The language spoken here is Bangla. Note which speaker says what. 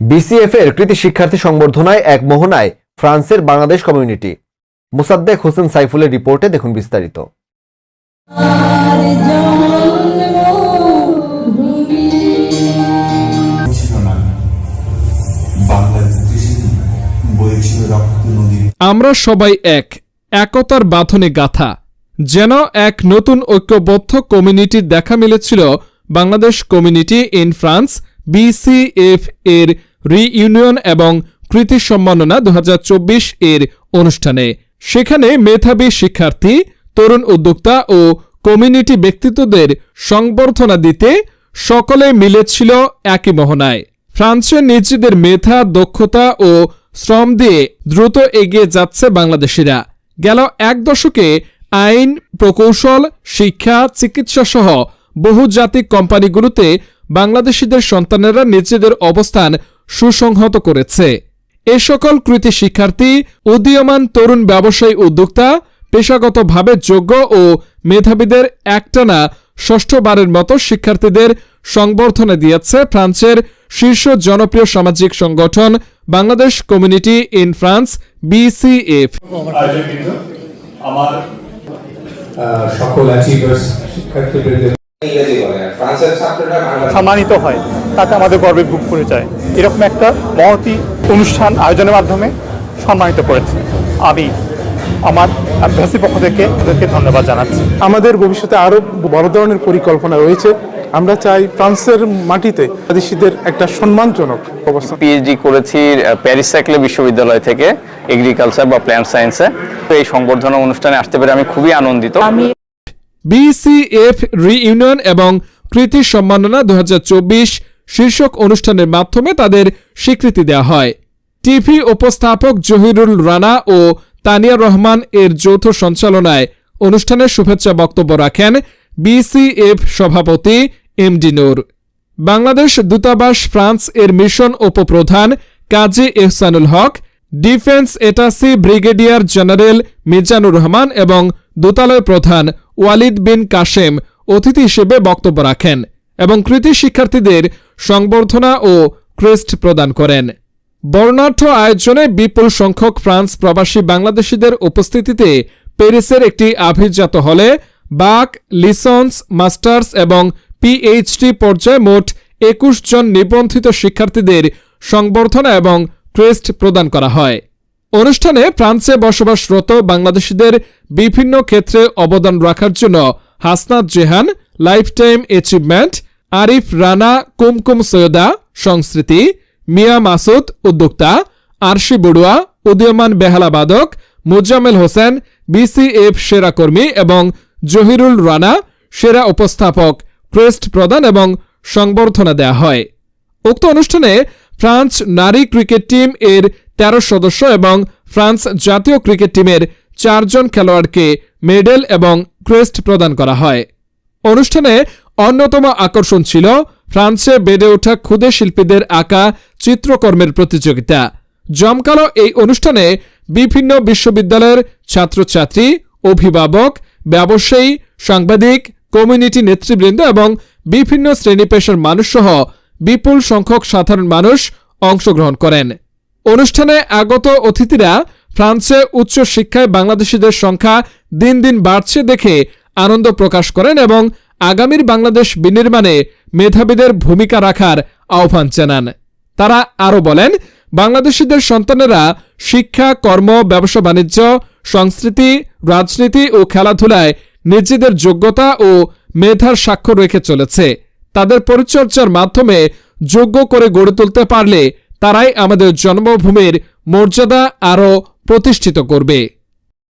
Speaker 1: বিসিএফ এর কৃতি শিক্ষার্থী সংবর্ধনায় এক মোহনায় ফ্রান্সের বাংলাদেশ কমিউনিটি। মোসাদ্দেক হোসেন সাইফুলের রিপোর্টে দেখুন বিস্তারিত।
Speaker 2: আমরা সবাই এক, একতার বাঁধনে গাথা। যেন এক নতুন ঐক্যবদ্ধ কমিউনিটির দেখা মিলেছিল Bangladesh community in France BCF এর রিইউনিয়ন এবং কৃতি সম্মাননা দু হাজার চব্বিশ এর অনুষ্ঠানে। সেখানে মেধাবী শিক্ষার্থী, তরুণ উদ্যোক্তা ও কমিউনিটি ব্যক্তিত্বদের সংবর্ধনা দিতে সকলে মিলেছিল একই মোহনায়। ফ্রান্সের নিজেদের মেধা, দক্ষতা ও শ্রম দিয়ে দ্রুত এগিয়ে যাচ্ছে বাংলাদেশিরা। গেল এক দশকে আইন, প্রকৌশল, শিক্ষা, চিকিৎসা সহ বহুজাতিক কোম্পানিগুলোতে বাংলাদেশিদের সন্তানেরা নিজেদের অবস্থান সুসংহত করেছে। এ সকল কৃতি শিক্ষার্থী, উদীয়মান তরুণ ব্যবসায়ী উদ্যোক্তা, পেশাগতভাবে যোগ্য ও মেধাবীদের একটানা ষষ্ঠবারের মতো শিক্ষার্থীদের সংবর্ধনা দিয়েছে ফ্রান্সের শীর্ষ জনপ্রিয় সামাজিক সংগঠন Bangladesh community in France, BCF.
Speaker 3: সম্মানিত হয়, তাতে আমাদের গর্বে বুক করে যায়। এরকম একটা মহতি অনুষ্ঠান আয়োজনের মাধ্যমে সম্মানিত করেছে। আমি আমার অ্যাম্বাসির পক্ষ থেকে ওদেরকে ধন্যবাদ জানাচ্ছি।
Speaker 4: আমাদের ভবিষ্যতে আরও বড় ধরনের পরিকল্পনা রয়েছে। আমরা চাই ফ্রান্সের মাটিতে বাংলাদেশিদের একটা সম্মানজনক অবস্থা।
Speaker 5: পিএইচডি করেছি প্যারিস সাইকেল বিশ্ববিদ্যালয় থেকে এগ্রিকালচার বা প্ল্যান্ট সায়েন্সে তো এই সংবর্ধনা অনুষ্ঠানে আসতে পেরে আমি খুবই আনন্দিত।
Speaker 2: আমি বিসিএফ রিইউনিয়ন এবং কৃতি সম্মাননা দুহাজার চব্বিশ শীর্ষক অনুষ্ঠানের মাধ্যমে তাদের স্বীকৃতি দেওয়া হয়। টিভি উপস্থাপক জহিরুল রানা ও তানিয়া রহমান এর যৌথ সঞ্চালনায় অনুষ্ঠানের শুভেচ্ছা বক্তব্য রাখেন বিসিএফ সভাপতি এমডি নূর। বাংলাদেশ দূতাবাস ফ্রান্স এর মিশন উপপ্রধান Kazi Ehsanul Haque, defence attache brigadier general Mizanur Rahman এবং দূতালয় প্রধান ওয়ালিদ বিন কাশেম অতিথি হিসেবে বক্তব্য রাখেন। এবং কৃতি শিক্ষার্থীদের সংবর্ধনা ও ক্রেস্ট প্রদান করেন। বর্ণাঢ্য আয়োজনে বিপুল সংখ্যক ফ্রান্স প্রবাসী বাংলাদেশিদের উপস্থিতিতে প্যারিসের একটি আভিজাত হলে বাক, লিসন্স, মাস্টার্স এবং পিএইচডি পর্যায়ে মোট একুশ জন নিবন্ধিত শিক্ষার্থীদের সংবর্ধনা এবং ক্রেস্ট প্রদান করা হয়। অনুষ্ঠানে ফ্রান্সে বসবাসরত বাংলাদেশিদের বিভিন্ন ক্ষেত্রে অবদান রাখার জন্য Hasnat Jehan lifetime achievement Arif Rana Kumkum Syeda, সংস্কৃতি, মিয়া মাসুদ, উদ্যোক্তা, আরশি বড়ুয়া, উদীয়মান বেহালা বাদক, মুজাম্মেল হোসেন, বিসিএফ সেরা কর্মী এবং জহিরুল রানা সেরা উপস্থাপক ক্রেস্ট প্রদান এবং সংবর্ধনা দেয়া হয়। উক্ত অনুষ্ঠানে ফ্রান্স নারী ক্রিকেট টিম এর তেরো সদস্য এবং ফ্রান্স জাতীয় ক্রিকেট টিমের চারজন খেলোয়াড়কে মেডেল এবং ক্রেস্ট প্রদান করা হয়। অনুষ্ঠানে অন্যতম আকর্ষণ ছিল ফ্রান্সে বেড়ে ওঠা ক্ষুদে শিল্পীদের আঁকা চিত্রকর্মের প্রতিযোগিতা। জমকালো এই অনুষ্ঠানে বিভিন্ন বিশ্ববিদ্যালয়ের ছাত্রছাত্রী, অভিভাবক, ব্যবসায়ী, সাংবাদিক, কমিউনিটি নেতৃবৃন্দ এবং বিভিন্ন শ্রেণি পেশার মানুষ সহ বিপুল সংখ্যক সাধারণ মানুষ অংশগ্রহণ করেন। অনুষ্ঠানে আগত অতিথিরা ফ্রান্সে উচ্চ শিক্ষায় বাংলাদেশিদের সংখ্যা দিন দিন বাড়ছে দেখে আনন্দ প্রকাশ করেন এবং আগামীর বাংলাদেশ বিনির্মাণে মেধাবীদের ভূমিকা রাখার আহ্বান জানান। তারা আরও বলেন, বাংলাদেশিদের সন্তানেরা শিক্ষা, কর্ম, ব্যবসা, বাণিজ্য, সংস্কৃতি, রাজনীতি ও খেলাধুলায় নিজেদের যোগ্যতা ও মেধার স্বাক্ষর রেখে চলেছে। তাদের পরিচর্যার মাধ্যমে যোগ্য করে গড়ে তুলতে পারলে তারাই আমাদের জন্মভূমির মর্যাদা আরও প্রতিষ্ঠিত করবে।